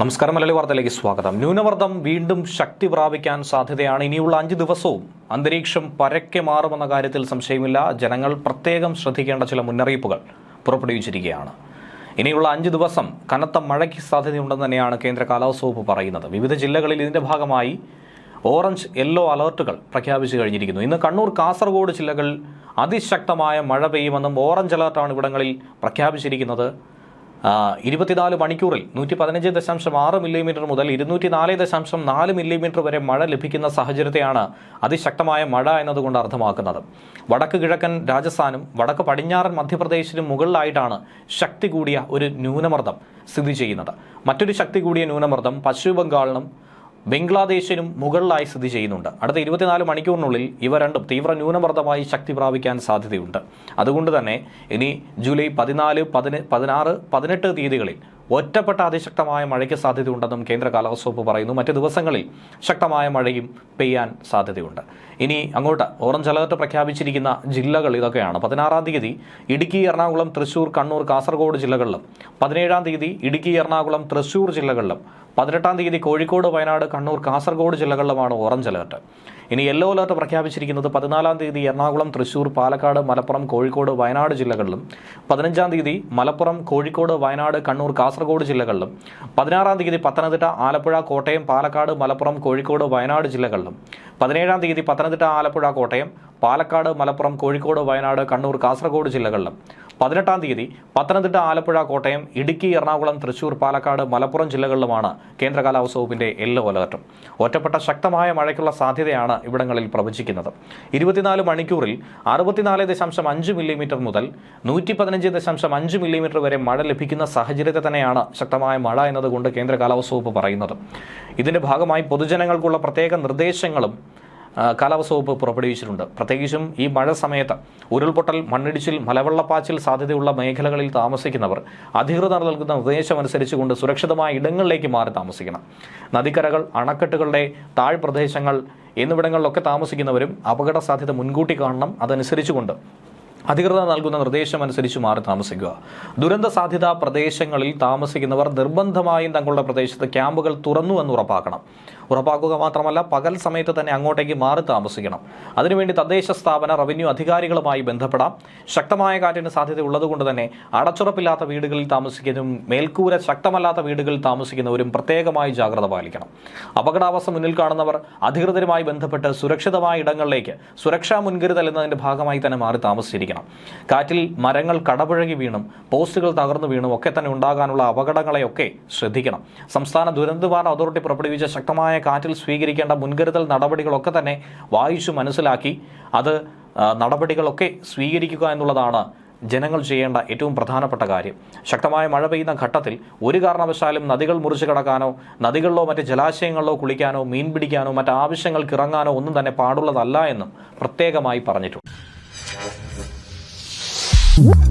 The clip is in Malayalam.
നമസ്കാരം മലയാളി വാർത്തയിലേക്ക് സ്വാഗതം. ന്യൂനമർദ്ദം വീണ്ടും ശക്തി പ്രാപിക്കാൻ സാധ്യതയാണ്. ഇനിയുള്ള അഞ്ച് ദിവസവും അന്തരീക്ഷം പരക്കെ മാറുമെന്ന കാര്യത്തിൽ സംശയമില്ല. ജനങ്ങൾ പ്രത്യേകം ശ്രദ്ധിക്കേണ്ട ചില മുന്നറിയിപ്പുകൾ പുറപ്പെടുവിച്ചിരിക്കുകയാണ്. ഇനിയുള്ള അഞ്ച് ദിവസം കനത്ത മഴയ്ക്ക് സാധ്യതയുണ്ടെന്ന് തന്നെയാണ് കേന്ദ്ര കാലാവസ്ഥ വകുപ്പ് പറയുന്നത്. വിവിധ ജില്ലകളിൽ ഇതിന്റെ ഭാഗമായി ഓറഞ്ച് യെല്ലോ അലർട്ടുകൾ പ്രഖ്യാപിച്ചു കഴിഞ്ഞിരിക്കുന്നു. ഇന്ന് കണ്ണൂർ കാസർഗോഡ് ജില്ലകൾ അതിശക്തമായ മഴ പെയ്യുമെന്നും ഓറഞ്ച് അലർട്ടാണ് ഇവിടങ്ങളിൽ പ്രഖ്യാപിച്ചിരിക്കുന്നത്. ഇരുപത്തിനാല് മണിക്കൂറിൽ നൂറ്റി പതിനഞ്ച് ദശാംശം ആറ് മില്ലിമീറ്റർ മുതൽ ഇരുന്നൂറ്റി നാല് ദശാംശം നാല് മില്ലിമീറ്റർ വരെ മഴ ലഭിക്കുന്ന സാഹചര്യത്തെയാണ് അതിശക്തമായ മഴ എന്നതുകൊണ്ട് അർത്ഥമാക്കുന്നത്. വടക്ക് കിഴക്കൻ രാജസ്ഥാനും വടക്ക് പടിഞ്ഞാറൻ മധ്യപ്രദേശിനും മുകളിലായിട്ടാണ് ശക്തി കൂടിയ ഒരു ന്യൂനമർദ്ദം സ്ഥിതി ചെയ്യുന്നത്. മറ്റൊരു ശക്തി കൂടിയ ന്യൂനമർദ്ദം പശ്ചിമ ബംഗാളിനും ബംഗ്ലാദേശിനും മുകളിലായി സ്ഥിതി ചെയ്യുന്നുണ്ട്. അടുത്ത ഇരുപത്തിനാല് മണിക്കൂറിനുള്ളിൽ ഇവ രണ്ടും തീവ്ര ന്യൂനമർദ്ദമായി ശക്തി പ്രാപിക്കാൻ സാധ്യതയുണ്ട്. അതുകൊണ്ട് തന്നെ ഇനി ജൂലൈ പതിനാല് പതിന പതിനാറ് പതിനെട്ട് തീയതികളിൽ ഒറ്റപ്പെട്ട അതിശക്തമായ മഴയ്ക്ക് സാധ്യതയുണ്ടെന്നും കേന്ദ്ര കാലാവസ്ഥ വകുപ്പ് പറയുന്നു. മറ്റ് ദിവസങ്ങളിൽ ശക്തമായ മഴയും പെയ്യാൻ സാധ്യതയുണ്ട്. ഇനി അങ്ങോട്ട് ഓറഞ്ച് അലർട്ട് പ്രഖ്യാപിച്ചിരിക്കുന്ന ജില്ലകൾ ഇതൊക്കെയാണ്. പതിനാറാം തീയതി ഇടുക്കി എറണാകുളം തൃശൂർ കണ്ണൂർ കാസർഗോഡ് ജില്ലകളിലും പതിനേഴാം തീയതി ഇടുക്കി എറണാകുളം തൃശൂർ ജില്ലകളിലും പതിനെട്ടാം തീയതി കോഴിക്കോട് വയനാട് കണ്ണൂർ കാസർഗോഡ് ജില്ലകളിലുമാണ് ഓറഞ്ച് അലേർട്ട്. ഇനി യെല്ലോ അലേർട്ട് പ്രഖ്യാപിച്ചിരിക്കുന്നത് പതിനാലാം തീയതി എറണാകുളം തൃശൂർ പാലക്കാട് മലപ്പുറം കോഴിക്കോട് വയനാട് ജില്ലകളിലും. പതിനഞ്ചാം തീയതി മലപ്പുറം കോഴിക്കോട് വയനാട് കണ്ണൂർ കാസർഗോഡ് ജില്ലകളിലും. പതിനാറാം തീയതി പത്തനംതിട്ട ആലപ്പുഴ കോട്ടയം പാലക്കാട് മലപ്പുറം കോഴിക്കോട് വയനാട് ജില്ലകളിലും. പതിനേഴാം തീയതി പത്തനംതിട്ട ആലപ്പുഴ കോട്ടയം പാലക്കാട് മലപ്പുറം കോഴിക്കോട് വയനാട് കണ്ണൂർ കാസർഗോഡ് ജില്ലകളിലും. പതിനെട്ടാം തീയതി പത്തനംതിട്ട ആലപ്പുഴ കോട്ടയം ഇടുക്കി എറണാകുളം തൃശൂർ പാലക്കാട് മലപ്പുറം ജില്ലകളിലുമാണ് കേന്ദ്ര കാലാവസ്ഥ വകുപ്പിന്റെ യെല്ലോ അലർട്ടും ഒറ്റപ്പെട്ട ശക്തമായ മഴയ്ക്കുള്ള സാധ്യതയാണ് ഇവിടങ്ങളിൽ പ്രവചിക്കുന്നത്. ഇരുപത്തിനാല് മണിക്കൂറിൽ അറുപത്തിനാല് ദശാംശം അഞ്ച് മില്ലിമീറ്റർ മുതൽ നൂറ്റി പതിനഞ്ച് ദശാംശം അഞ്ച് മില്ലിമീറ്റർ വരെ മഴ ലഭിക്കുന്ന സാഹചര്യത്തെ തന്നെയാണ് ശക്തമായ മഴ എന്നതുകൊണ്ട് കേന്ദ്ര കാലാവസ്ഥ വകുപ്പ് പറയുന്നത്. ഇതിന്റെ ഭാഗമായി പൊതുജനങ്ങൾക്കുള്ള പ്രത്യേക നിർദ്ദേശങ്ങളും കാലാവസ്ഥ വകുപ്പ് പുറപ്പെടുവിച്ചിട്ടുണ്ട്. പ്രത്യേകിച്ചും ഈ മഴ സമയത്ത് ഉരുൾപൊട്ടൽ മണ്ണിടിച്ചിൽ മലവെള്ളപ്പാച്ചിൽ സാധ്യതയുള്ള മേഖലകളിൽ താമസിക്കുന്നവർ അധികൃതർ നൽകുന്ന നിർദ്ദേശമനുസരിച്ചുകൊണ്ട് സുരക്ഷിതമായ ഇടങ്ങളിലേക്ക് മാറി താമസിക്കണം. നദിക്കരകൾ അണക്കെട്ടുകളുടെ താഴ്പ്രദേശങ്ങൾ എന്നിവിടങ്ങളിലൊക്കെ താമസിക്കുന്നവരും അപകട സാധ്യത മുൻകൂട്ടി കാണണം. അതനുസരിച്ചുകൊണ്ട് അധികൃതർ നൽകുന്ന നിർദ്ദേശം അനുസരിച്ച് മാറി താമസിക്കുക. ദുരന്ത സാധ്യതാ പ്രദേശങ്ങളിൽ താമസിക്കുന്നവർ നിർബന്ധമായും തങ്ങളുടെ പ്രദേശത്ത് ക്യാമ്പുകൾ തുറന്നു എന്ന് ഉറപ്പാക്കണം. ഉറപ്പാക്കുക മാത്രമല്ല പകൽ സമയത്ത് തന്നെ അങ്ങോട്ടേക്ക് മാറി താമസിക്കണം. അതിനുവേണ്ടി തദ്ദേശ സ്ഥാപന റവന്യൂ അധികാരികളുമായി ബന്ധപ്പെടാം. ശക്തമായ കാറ്റിന് സാധ്യത ഉള്ളതുകൊണ്ട് തന്നെ അടച്ചുറപ്പില്ലാത്ത വീടുകളിൽ താമസിക്കുന്നതും മേൽക്കൂര ശക്തമല്ലാത്ത വീടുകളിൽ താമസിക്കുന്നവരും പ്രത്യേകമായി ജാഗ്രത പാലിക്കണം. അപകടാവസ്ഥ മുന്നിൽ കാണുന്നവർ അധികൃതരുമായി ബന്ധപ്പെട്ട് സുരക്ഷിതമായ ഇടങ്ങളിലേക്ക് സുരക്ഷാ മുൻകരുതൽ എന്നതിന്റെ ഭാഗമായി തന്നെ മാറി താമസിച്ചിരിക്കണം. കാറ്റിൽ മരങ്ങൾ കടപുഴകി വീണും പോസ്റ്റുകൾ തകർന്നു വീണും ഒക്കെ തന്നെ ഉണ്ടാകാനുള്ള അപകടങ്ങളെയൊക്കെ ശ്രദ്ധിക്കണം. സംസ്ഥാന ദുരന്ത നിവാരണ അതോറിറ്റി പുറപ്പെടുവിച്ച ശക്തമായ കാറ്റിൽ സ്വീകരിക്കേണ്ട മുൻകരുതൽ നടപടികളൊക്കെ തന്നെ വായിച്ചു മനസ്സിലാക്കി അത് നടപടികളൊക്കെ സ്വീകരിക്കുക എന്നുള്ളതാണ് ജനങ്ങൾ ചെയ്യേണ്ട ഏറ്റവും പ്രധാനപ്പെട്ട കാര്യം. ശക്തമായ മഴ പെയ്യുന്ന ഘട്ടത്തിൽ ഒരു കാരണവശാലും നദികൾ മുറിച്ചു കടക്കാനോ നദികളിലോ മറ്റ് ജലാശയങ്ങളിലോ കുളിക്കാനോ മീൻ പിടിക്കാനോ മറ്റ് ആവശ്യങ്ങൾക്ക് ഇറങ്ങാനോ ഒന്നും തന്നെ പാടുള്ളതല്ല എന്നും പ്രത്യേകമായി പറഞ്ഞിട്ടുണ്ട്. Woo!